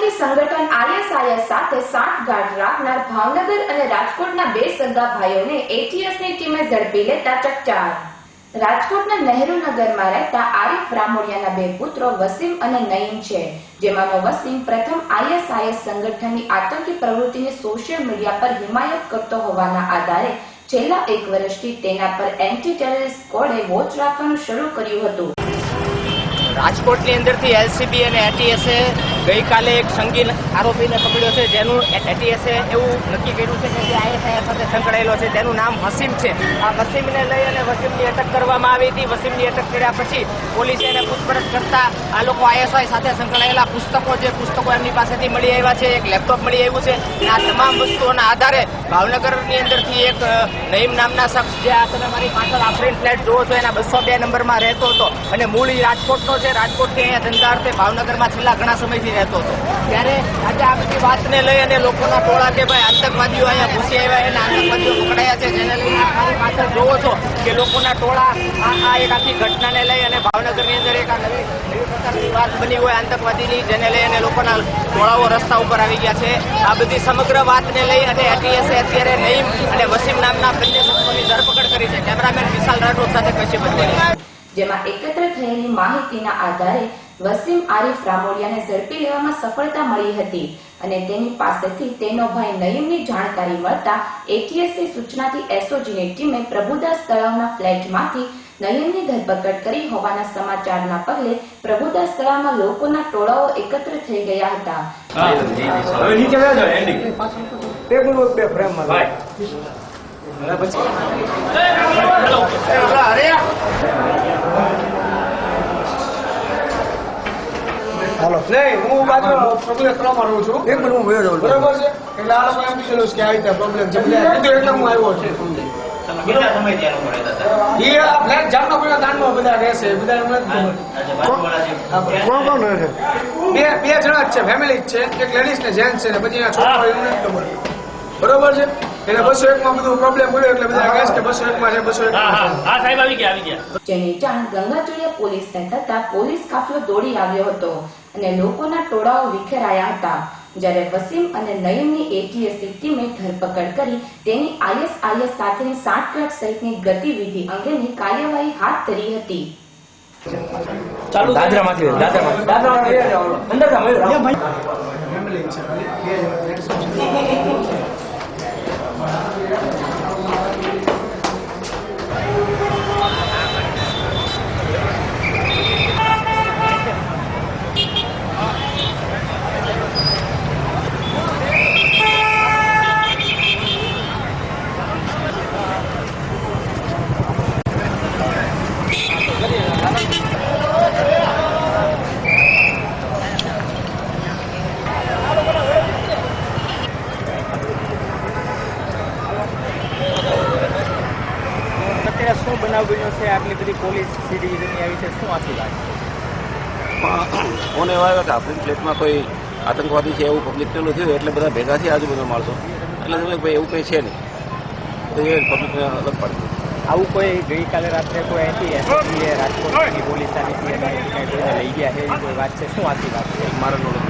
આતંકી સંગઠન આઈએસઆઈએસ સાથે સાંઠગાંઠ રાખનાર ભાવનગર અને રાજકોટના બે સગા ભાઈઓને એટીએસની ટીમે ઝડપી લેતા ચકચાર. રાજકોટના નહેરુ રહેતા આરિફ રામોડિયાના બે પુત્રો વસીમ અને નઈમ છે, જેમાંનો વસીમ પ્રથમ આઈએસઆઈએસ સંગઠનની આતંકી પ્રવૃત્તિને સોશિયલ મીડિયા પર હિમાયત કરતો હોવાના આધારે છેલ્લા એક વર્ષથી તેના પર એન્ટી ટેરરિસ્ટ સ્કોડે વોચ રાખવાનું શરૂ કર્યું હતું. રાજકોટની અંદરથી એલસીબી અને એટીએસે ગઈકાલે એક સંગીન આરોપીને પકડ્યો છે, જેનું એટીએસે એવું નક્કી કર્યું છે કે જે આઈએસઆઈ સાથે સંકળાયેલો છે, તેનું નામ વસીમ છે. આ વસીમને લઈ અને વસીમની અટક કરવામાં આવી હતી. વસીમની અટક કર્યા પછી પોલીસે એને પૂછપરછ કરતા આ લોકો આઈએસઆઈ સાથે સંકળાયેલા પુસ્તકો, જે પુસ્તકો એમની પાસેથી મળી આવ્યા છે, એક લેપટોપ મળી આવ્યું છે. આ તમામ વસ્તુઓના આધારે ભાવનગરની અંદરથી એક નઈમ નામના શખ્સ જે આ તમે મારી પાછળ આફરીન ફ્લેટ જુઓ છો, એના બસો બે નંબરમાં રહેતો હતો. અને મૂળ રાજકોટનો છે. રાજકોટથી અહીંયા ધંધા અર્થે ભાવનગરમાં છેલ્લા ઘણા સમયથી રહેતો હતો. ત્યારે આજે આ બધી વાતને લઈ અને લોકોના ટોળા કે ભાઈ આતંકવાદીઓ અહીંયા ઘૂસી આવ્યા એના આતંકવાદીઓ પકડાયા છે, જેને લઈને મારી પાછળ જોવો છો કે લોકોના ટોળા આ એક આખી ઘટનાને લઈ અને ભાવનગરની અંદર એક આ નવી પ્રકારની વાત બની હોય આતંકવાદીની, જેને લઈ અને લોકોના ટોળાઓ રસ્તા ઉપર આવી ગયા છે. આ બધી સમગ્ર વાતને લઈ અને એટીએસે અત્યારે નઈમ અને વસીમ નામના બંને શખ્સોની ધરપકડ કરી છે. કેમેરામેન વિશાલ રાઠોડ સાથે અધ્યારી જેમાં એકત્ર થયેલી માહિતીના આધારે વસીમ આરીફ રામોડિયાને ઝડપી લેવામાં સફળતા મળી હતી અને તેની પાસેથી તેનો ભાઈ નયીમની જાણકારી મળતા એટીએસની સૂચનાથી એસઓજીની ટીમે પ્રભુદાસ તળાવના ફ્લેટમાંથી નયીમની ધરપકડ કરી હોવાના સમાચારના પગલે પ્રભુદાસ તળાવમાં લોકોના ટોળાઓ એકત્ર થઈ ગયા હતા હવે નીચે બેસો એન્ડિંગ ટેબલ ઉપર બે ફ્રેમમાં ભાઈ હાલો નહીં હું બાજુ પ્રોબ્લેમ છું. એક મિનિટ હું જાઉં બરોબર છે? એટલે આ લોકો એમ કીધેલું કે આવી રીતે પ્રોબ્લેમ છે. એટલે હું આવ્યો છું. બે બે જણા જ છે ફેમિલી જ છે. એક લેડીઝ ને જેન્ટ્સ છે ને પછી છોકરા બરોબર છે? એટલે બસો એક માં બધું પ્રોબ્લેમ પડ્યો એટલે બધા કહે છે કે બસો એક માં છે બસો એક સાહેબ આવી ગયા આવી ગયા. જેની જાણ ગંગાચોળિયા પોલીસને થતા પોલીસ કાફલો દોડી આવ્યો હતો. અને લોકોના ટોળાઓ વિખેરાયા હતા. જ્યારે વસીમ અને નયીમની એટીએસની ટીમે ધરપકડ કરી તેની આઈએસઆઈએસ સાથેની સાંઠગાંઠ સહિતની ગતિવિધિ અંગેની કાર્યવાહી હાથ ધરી હતી. દાદરામાંથી દાદરામાંથી. દાદરામાંથી અંદર જા મયુર ફેમિલી જ છે બે જણા ladies છે. અત્યારે શું બનાવ બન્યો છે? આટલી બધી પોલીસ સી ડિવિઝનની આવી છે. શું આથી વાત? ફોન એવા આવ્યો કે આપણી ફ્લેટમાં કોઈ આતંકવાદી છે એવું પબ્લિક પેલું થયું એટલે બધા ભેગા થયા આજુબાજુ માણસો. એટલે તમે ભાઈ એવું કંઈ છે નહીં. તો એ પબ્લિકને અલગ પાડી આવું કોઈ ગઈકાલે રાત્રે કોઈ અહીંથી એસપીએ રાજકોટની પોલીસ આવી હતી કોઈને લઈ ગયા છે? એવી કોઈ વાત છે? શું આથી વાત છે? મારા નોલેજ